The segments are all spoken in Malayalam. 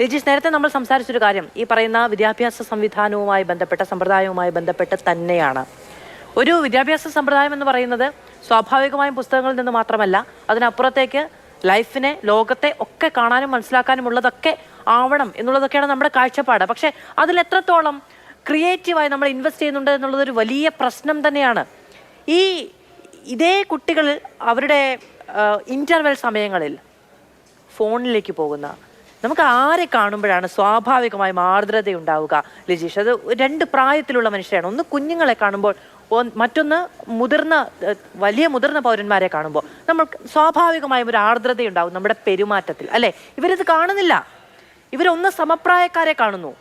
രജീഷ് നേരത്തെ നമ്മൾ സംസാരിച്ചൊരു കാര്യം. ഈ പറയുന്ന വിദ്യാഭ്യാസ സംവിധാനവുമായി ബന്ധപ്പെട്ട സമ്പ്രദായവുമായി ബന്ധപ്പെട്ട് തന്നെയാണ്. ഒരു വിദ്യാഭ്യാസ സമ്പ്രദായം എന്ന് പറയുന്നത് സ്വാഭാവികമായും പുസ്തകങ്ങളിൽ നിന്ന് മാത്രമല്ല അതിനപ്പുറത്തേക്ക് ലൈഫിനെ ലോകത്തെ ഒക്കെ കാണാനും മനസ്സിലാക്കാനും ഉള്ളതൊക്കെ ആവണം എന്നുള്ളതൊക്കെയാണ് നമ്മുടെ കാഴ്ചപ്പാട്. പക്ഷെ അതിൽ എത്രത്തോളം ക്രിയേറ്റീവായി നമ്മൾ ഇൻവെസ്റ്റ് ചെയ്യുന്നുണ്ട് എന്നുള്ളതൊരു വലിയ പ്രശ്നം തന്നെയാണ്. ഈ ഇതേ കുട്ടികൾ അവരുടെ ഇന്റർവെൽ സമയങ്ങളിൽ ഫോണിലേക്ക് പോകുന്ന നമുക്ക് ആരെ കാണുമ്പോഴാണ് സ്വാഭാവികമായും ആർദ്രത ഉണ്ടാവുക ലിജീഷ് അത് രണ്ട് പ്രായത്തിലുള്ള മനുഷ്യരാണ്. ഒന്ന് കുഞ്ഞുങ്ങളെ കാണുമ്പോൾ മറ്റൊന്ന് മുതിർന്ന വലിയ മുതിർന്ന പൗരന്മാരെ കാണുമ്പോൾ നമ്മൾ സ്വാഭാവികമായും ഒരു ആർദ്രത ഉണ്ടാവും നമ്മുടെ പെരുമാറ്റത്തിൽ. അല്ലെ? ഇവരിത് കാണുന്നില്ല. ഇവരൊന്ന് സമപ്രായക്കാരെ കാണുന്നു.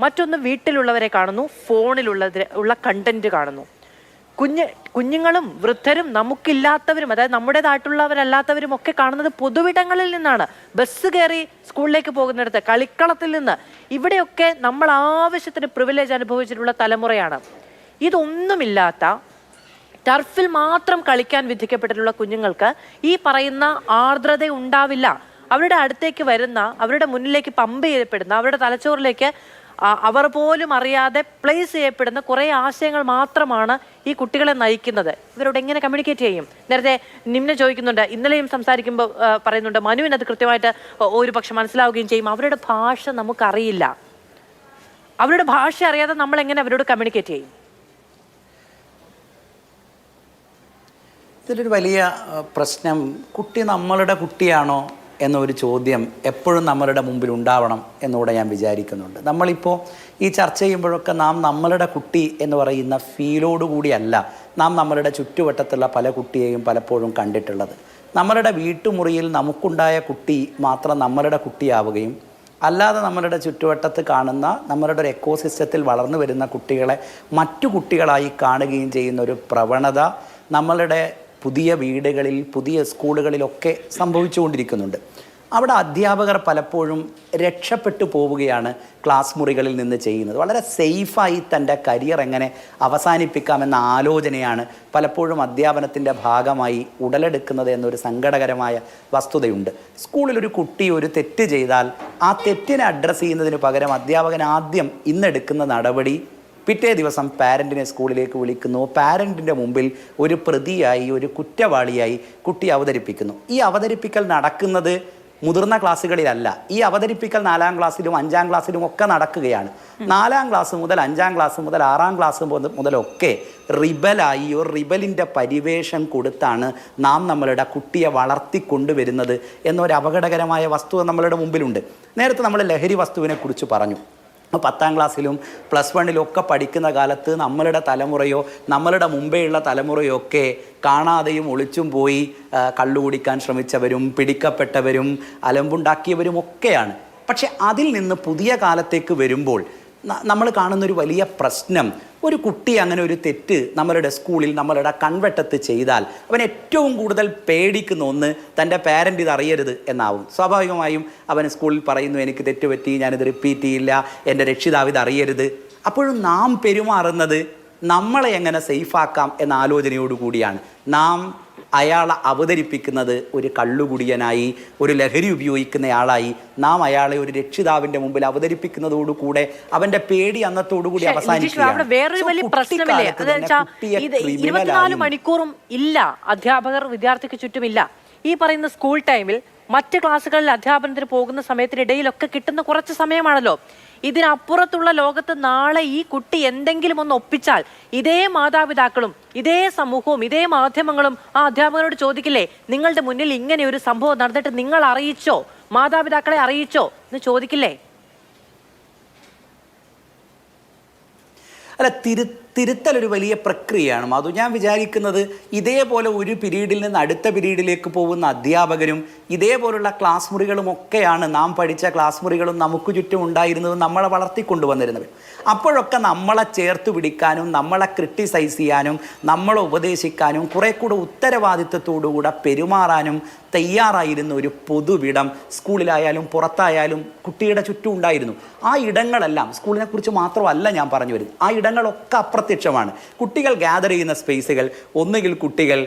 മറ്റൊന്ന് വീട്ടിലുള്ളവരെ കാണുന്നു ഫോണിലുള്ളതിരെ ഉള്ള കണ്ടന്റ് കാണുന്നു. കുഞ്ഞ് കുഞ്ഞുങ്ങളും വൃദ്ധരും നമുക്കില്ലാത്തവരും അതായത് നമ്മുടേതായിട്ടുള്ളവരല്ലാത്തവരും ഒക്കെ കാണുന്നത് പൊതുവിടങ്ങളിൽ നിന്നാണ്. ബസ് കയറി സ്കൂളിലേക്ക് പോകുന്നിടത്ത് കളിക്കളത്തിൽ നിന്ന്. ഇവിടെയൊക്കെ നമ്മൾ ആവശ്യത്തിന് പ്രിവിലേജ് അനുഭവിച്ചിട്ടുള്ള തലമുറയാണ്. ഇതൊന്നുമില്ലാത്ത ടർഫിൽ മാത്രം കളിക്കാൻ വിധിക്കപ്പെട്ടിട്ടുള്ള കുഞ്ഞുങ്ങൾക്ക് ഈ പറയുന്ന ആർദ്രത ഉണ്ടാവില്ല അവരുടെ അടുത്തേക്ക് വരുന്ന അവരുടെ മുന്നിലേക്ക് പമ്പ് ചെയ്യപ്പെടുന്ന അവരുടെ തലച്ചോറിലേക്ക് അവർ പോലും അറിയാതെ പ്ലേസ് ചെയ്യപ്പെടുന്ന കുറേ ആശയങ്ങൾ മാത്രമാണ് ഈ കുട്ടികളെ നയിക്കുന്നത്. ഇവരോട് എങ്ങനെ കമ്മ്യൂണിക്കേറ്റ് ചെയ്യും? നേരത്തെ നിമ്ന ചോദിക്കുന്നുണ്ട്. ഇന്നലെയും സംസാരിക്കുമ്പോൾ പറയുന്നുണ്ട് മനുവിന് അത് കൃത്യമായിട്ട് ഒരു പക്ഷെ മനസ്സിലാവുകയും ചെയ്യും. അവരുടെ ഭാഷ നമുക്കറിയില്ല. അവരുടെ ഭാഷ അറിയാതെ നമ്മൾ എങ്ങനെ അവരോട് കമ്മ്യൂണിക്കേറ്റ് ചെയ്യും? ഇതിലൊരു വലിയ പ്രശ്നം കുട്ടി നമ്മളുടെ കുട്ടിയാണോ എന്നൊരു ചോദ്യം എപ്പോഴും നമ്മളുടെ മുമ്പിൽ ഉണ്ടാവണം എന്നുകൂടെ ഞാൻ വിചാരിക്കുന്നുണ്ട്. നമ്മളിപ്പോൾ ഈ ചർച്ച ചെയ്യുമ്പോഴൊക്കെ നാം നമ്മളുടെ കുട്ടി എന്ന് പറയുന്ന ഫീലോടുകൂടിയല്ല നാം നമ്മളുടെ ചുറ്റുവട്ടത്തുള്ള പല കുട്ടിയെയും പലപ്പോഴും കണ്ടിട്ടുള്ളത്. നമ്മളുടെ വീട്ടുമുറിയിൽ നമുക്കുണ്ടായ കുട്ടി മാത്രം നമ്മളുടെ കുട്ടിയാവുകയും അല്ലാതെ നമ്മളുടെ ചുറ്റുവട്ടത്ത് കാണുന്ന നമ്മളുടെ ഒരു എക്കോസിസ്റ്റത്തിൽ വളർന്നു വരുന്ന കുട്ടികളെ മറ്റു കുട്ടികളായി കാണുകയും ചെയ്യുന്ന ഒരു പ്രവണത നമ്മളുടെ പുതിയ വീടുകളിൽ പുതിയ സ്കൂളുകളിലൊക്കെ സംഭവിച്ചുകൊണ്ടിരിക്കുന്നുണ്ട്. അവിടെ അധ്യാപകർ പലപ്പോഴും രക്ഷപ്പെട്ടു പോവുകയാണ് ക്ലാസ് മുറികളിൽ നിന്ന് ചെയ്യുന്നത്. വളരെ സേഫായി തന്റെ കരിയർ എങ്ങനെ അവസാനിപ്പിക്കാമെന്ന ആലോചനയാണ് പലപ്പോഴും അധ്യാപനത്തിന്റെ ഭാഗമായി ഉടലെടുക്കുന്നത് എന്നൊരു സങ്കടകരമായ വസ്തുതയുണ്ട്. സ്കൂളിൽ ഒരു കുട്ടി ഒരു തെറ്റ് ചെയ്താൽ ആ തെറ്റിനെ അഡ്രസ്സ് ചെയ്യുന്നതിന് പകരം അധ്യാപകൻ ആദ്യം ഇന്നെടുക്കുന്ന നടപടി പിറ്റേ ദിവസം പാരന്റിനെ സ്കൂളിലേക്ക് വിളിക്കുന്നു. പാരന്റിന്റെ മുമ്പിൽ ഒരു പ്രതിയായി ഒരു കുറ്റവാളിയായി കുട്ടി അവതരിപ്പിക്കുന്നു. ഈ അവതരിപ്പിക്കൽ നടക്കുന്നത് മുതിർന്ന ക്ലാസ്സുകളിലല്ല. ഈ അവതരിപ്പിക്കൽ നാലാം ക്ലാസ്സിലും അഞ്ചാം ക്ലാസ്സിലും ഒക്കെ നടക്കുകയാണ്. നാലാം ക്ലാസ് മുതൽ അഞ്ചാം ക്ലാസ് മുതൽ ആറാം ക്ലാസ് മുതലൊക്കെ റിബലായി ഒരു റിബലിന്റെ പരിവേഷം കൊടുത്താണ് നാം നമ്മളുടെ കുട്ടിയെ വളർത്തിക്കൊണ്ടുവരുന്നത് എന്നൊരു അപകടകരമായ വസ്തുത നമ്മളുടെ മുമ്പിലുണ്ട്. നേരത്തെ നമ്മൾ ലഹരി വസ്തുവിനെക്കുറിച്ച് പറഞ്ഞു. പത്താം ക്ലാസ്സിലും പ്ലസ് വണ്ണിലും ഒക്കെ പഠിക്കുന്ന കാലത്ത് നമ്മളുടെ തലമുറയോ നമ്മളുടെ മുമ്പേയുള്ള തലമുറയോ ഒക്കെ കാണാതെയും ഒളിച്ചും പോയി കള്ളു കുടിക്കാൻ ശ്രമിച്ചവരും പിടിക്കപ്പെട്ടവരും അലമ്പുണ്ടാക്കിയവരും ഒക്കെയാണ്. പക്ഷെ അതിൽ നിന്ന് പുതിയ കാലത്തേക്ക് വരുമ്പോൾ നമ്മൾ കാണുന്നൊരു വലിയ പ്രശ്നം. ഒരു കുട്ടി അങ്ങനെ ഒരു തെറ്റ് നമ്മളുടെ സ്കൂളിൽ നമ്മളുടെ കൺവെട്ടത്ത് ചെയ്താൽ അവൻ ഏറ്റവും കൂടുതൽ പേടിക്കുന്ന ഒന്ന് തന്റെ പാരന്റ് ഇത് അറിയരുത് എന്നാവും. സ്വാഭാവികമായും അവൻ സ്കൂളിൽ പറയുന്നു എനിക്ക് തെറ്റുപറ്റി ഞാനിത് റിപ്പീറ്റ് ചെയ്യില്ല എന്റെ രക്ഷിതാവ് ഇത് അറിയരുത്. അപ്പോഴും നാം പെരുമാറുന്നത് നമ്മളെ എങ്ങനെ സേഫാക്കാം എന്ന ആലോചനയോടുകൂടിയാണ്. നാം അയാളെ അവതരിപ്പിക്കുന്നത് ഒരു കള്ളുകുടിയനായി ഒരു ലഹരി ഉപയോഗിക്കുന്നയാളായി. നാം അയാളെ ഒരു രക്ഷിതാവിന്റെ മുമ്പിൽ അവതരിപ്പിക്കുന്നതോടുകൂടെ അവന്റെ പേടി അന്നത്തോടുകൂടി ആയും മണിക്കൂറും ഇല്ല. അധ്യാപകർ വിദ്യാർത്ഥിക്ക് ചുറ്റുമില്ല. ഈ പറയുന്ന സ്കൂൾ ടൈമിൽ മറ്റ് ക്ലാസ്സുകളിൽ അധ്യാപനത്തിന് പോകുന്ന സമയത്തിനിടയിലൊക്കെ കിട്ടുന്ന കുറച്ച് സമയമാണല്ലോ. ഇതിനപ്പുറത്തുള്ള ലോകത്ത് നാളെ ഈ കുട്ടി എന്തെങ്കിലും ഒന്ന് ഒപ്പിച്ചാൽ ഇതേ മാതാപിതാക്കളും ഇതേ സമൂഹവും ഇതേ മാധ്യമങ്ങളും ആ അധ്യാപകരോട് ചോദിക്കില്ലേ നിങ്ങളുടെ മുന്നിൽ ഇങ്ങനെ ഒരു സംഭവം നടന്നിട്ട് നിങ്ങൾ അറിയിച്ചോ? മാതാപിതാക്കളെ അറിയിച്ചോ? എന്ന് ചോദിക്കില്ലേ? അല്ല തിരു തിരുത്തൽ ഒരു വലിയ പ്രക്രിയയാണ്. മാധു ഞാൻ വിചാരിക്കുന്നത് ഇതേപോലെ ഒരു പിരീഡിൽ നിന്ന് അടുത്ത പിരീഡിലേക്ക് പോകുന്ന അധ്യാപകരും ഇതേപോലുള്ള ക്ലാസ് മുറികളും ഒക്കെയാണ് നാം പഠിച്ച ക്ലാസ് മുറികളും നമുക്ക് ചുറ്റും ഉണ്ടായിരുന്നത് നമ്മളെ വളർത്തിക്കൊണ്ടുവന്നിരുന്നത്. അപ്പോഴൊക്കെ നമ്മളെ ചേർത്ത് പിടിക്കാനും നമ്മളെ ക്രിട്ടിസൈസ് ചെയ്യാനും നമ്മളെ ഉപദേശിക്കാനും കുറെ കൂടെ ഉത്തരവാദിത്വത്തോടുകൂടെ പെരുമാറാനും തയ്യാറായിരുന്ന ഒരു പൊതുവിടം സ്കൂളിലായാലും പുറത്തായാലും കുട്ടിയുടെ ചുറ്റും ഉണ്ടായിരുന്നു. ആ ഇടങ്ങളെല്ലാം സ്കൂളിനെക്കുറിച്ച് മാത്രമല്ല ഞാൻ പറഞ്ഞു വരുന്നത് ആ ഇടങ്ങളൊക്കെ അപ്രത്യക്ഷമാണ് കുട്ടികൾ ഗ്യാദർ ചെയ്യുന്ന സ്പേസുകൾ ഒന്നുകിൽ കുട്ടികൾ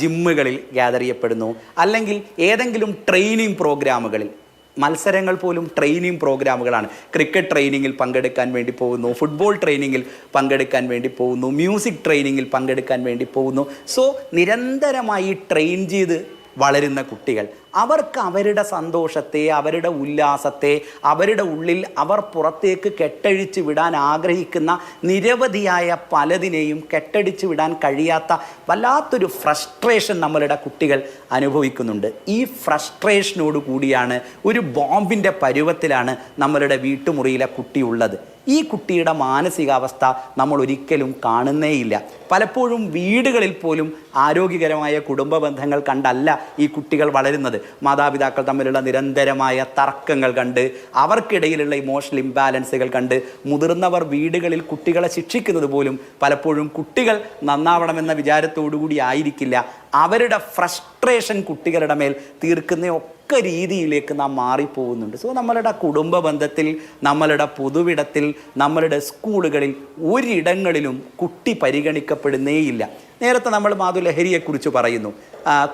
ജിമ്മുകളിൽ ഗ്യാദർ ചെയ്യപ്പെടുന്നു. അല്ലെങ്കിൽ ഏതെങ്കിലും ട്രെയിനിങ് പ്രോഗ്രാമുകളിൽ മത്സരങ്ങൾ പോലും ട്രെയിനിങ് പ്രോഗ്രാമുകളാണ് ക്രിക്കറ്റ് ട്രെയിനിങ്ങിൽ പങ്കെടുക്കാൻ വേണ്ടി പോകുന്നു ഫുട്ബോൾ ട്രെയിനിങ്ങിൽ പങ്കെടുക്കാൻ വേണ്ടി പോകുന്നു മ്യൂസിക് ട്രെയിനിങ്ങിൽ പങ്കെടുക്കാൻ വേണ്ടി പോകുന്നു. സോ നിരന്തരമായി ട്രെയിൻ ചെയ്ത് വളരുന്ന കുട്ടികൾ അവർക്ക് അവരുടെ സന്തോഷത്തെ അവരുടെ ഉല്ലാസത്തെ അവരുടെ ഉള്ളിൽ അവർ പുറത്തേക്ക് കെട്ടഴിച്ച് വിടാൻ ആഗ്രഹിക്കുന്ന നിരവധിയായ പലതിനെയും കെട്ടടിച്ച് വിടാൻ കഴിയാത്ത വല്ലാത്തൊരു ഫ്രസ്ട്രേഷൻ നമ്മളുടെ കുട്ടികൾ അനുഭവിക്കുന്നുണ്ട്. ഈ ഫ്രസ്ട്രേഷനോട് കൂടിയാണ് ഒരു ബോംബിന്റെ പരുവത്തിലാണ് നമ്മളുടെ വീട്ടുമുറിയിലെ കുട്ടിയുള്ളത് ഈ കുട്ടിയുടെ മാനസികാവസ്ഥ നമ്മൾ ഒരിക്കലും കാണുന്നേയില്ല. പലപ്പോഴും വീടുകളിൽ പോലും ആരോഗ്യകരമായ കുടുംബ ബന്ധങ്ങൾ കണ്ടല്ല ഈ കുട്ടികൾ വളരുന്നത്. മാതാപിതാക്കൾ തമ്മിലുള്ള നിരന്തരമായ തർക്കങ്ങൾ കണ്ട് അവർക്കിടയിലുള്ള ഇമോഷണൽ ഇംബാലൻസുകൾ കണ്ട് മുതിർന്നവർ വീടുകളിൽ കുട്ടികളെ ശിക്ഷിക്കുന്നത് പോലും പലപ്പോഴും കുട്ടികൾ നന്നാവണമെന്ന വിചാരത്തോടുകൂടി ആയിരിക്കില്ല. അവരുടെ ഫ്രസ്ട്രേഷൻ കുട്ടികളുടെ മേൽ തീർക്കുന്ന ഒക്കെ രീതിയിലേക്ക് നാം മാറിപ്പോകുന്നുണ്ട്. സോ നമ്മളുടെ കുടുംബ ബന്ധത്തിൽ നമ്മളുടെ പൊതുവിടത്തിൽ നമ്മളുടെ സ്കൂളുകളിൽ ഒരിടങ്ങളിലും കുട്ടി പരിഗണിക്കപ്പെടുന്നേയില്ല. നേരത്തെ നമ്മൾ മാധുലഹരിയെക്കുറിച്ച് പറയുന്നു.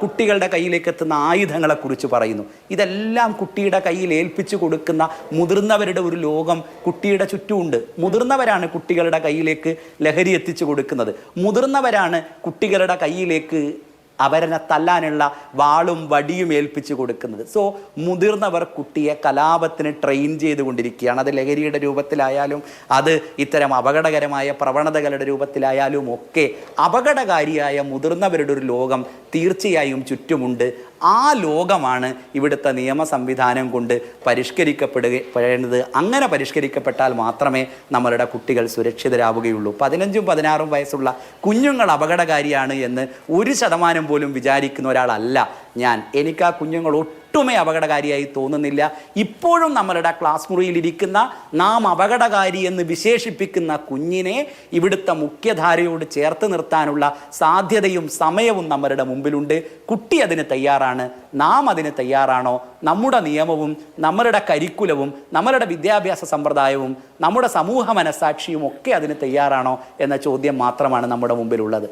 കുട്ടികളുടെ കയ്യിലേക്ക് എത്തുന്ന ആയുധങ്ങളെക്കുറിച്ച് പറയുന്നു. ഇതെല്ലാം കുട്ടിയുടെ കയ്യിൽ ഏൽപ്പിച്ചു കൊടുക്കുന്ന മുതിർന്നവരുടെ ഒരു ലോകം കുട്ടിയുടെ ചുറ്റുമുണ്ട്. മുതിർന്നവരാണ് കുട്ടികളുടെ കയ്യിലേക്ക് ലഹരി എത്തിച്ചു കൊടുക്കുന്നത്. മുതിർന്നവരാണ് കുട്ടികളുടെ കയ്യിലേക്ക് അവരനെ തല്ലാനുള്ള വാളും വടിയും ഏൽപ്പിച്ചു കൊടുക്കുന്നത്. സോ മുതിർന്നവർ കുട്ടിയെ കലാപത്തിന് ട്രെയിൻ ചെയ്തുകൊണ്ടിരിക്കുകയാണ്. അത് ലഹരിയുടെ രൂപത്തിലായാലും അത് ഇത്തരം അപകടകരമായ പ്രവണതകളുടെ രൂപത്തിലായാലും ഒക്കെ അപകടകാരിയായ മുതിർന്നവരുടെ ഒരു ലോകം തീർച്ചയായും ചുറ്റുമുണ്ട്. ആ ലോകമാണ് ഇവിടുത്തെ നിയമ സംവിധാനം കൊണ്ട് പരിഷ്കരിക്കപ്പെടുകപ്പെടുന്നത് അങ്ങനെ പരിഷ്കരിക്കപ്പെട്ടാൽ മാത്രമേ നമ്മളുടെ കുട്ടികൾ സുരക്ഷിതരാവുകയുള്ളൂ. പതിനഞ്ചും പതിനാറും വയസ്സുള്ള കുഞ്ഞുങ്ങൾ അപകടകാരിയാണ് എന്ന് ഒരു ശതമാനം പോലും വിചാരിക്കുന്ന ഒരാളല്ല ഞാൻ. എനിക്ക് ആ കുഞ്ഞുങ്ങൾ ഒട്ടുമേ അപകടകാരിയായി തോന്നുന്നില്ല. ഇപ്പോഴും നമ്മളുടെ ക്ലാസ് മുറിയിലിരിക്കുന്ന നാം അപകടകാരി എന്ന് വിശേഷിപ്പിക്കുന്ന കുഞ്ഞിനെ ഇവിടുത്തെ മുഖ്യധാരയോട് ചേർത്ത് നിർത്താനുള്ള സാധ്യതയും സമയവും നമ്മളുടെ മുമ്പിലുണ്ട്. കുട്ടി അതിന് തയ്യാറാണ്. നാം അതിന് തയ്യാറാണോ? നമ്മുടെ നിയമവും നമ്മളുടെ കരിക്കുലവും നമ്മളുടെ വിദ്യാഭ്യാസ സമ്പ്രദായവും നമ്മുടെ സമൂഹ മനസാക്ഷിയും ഒക്കെ അതിന് തയ്യാറാണോ എന്ന ചോദ്യം മാത്രമാണ് നമ്മുടെ മുമ്പിലുള്ളത്.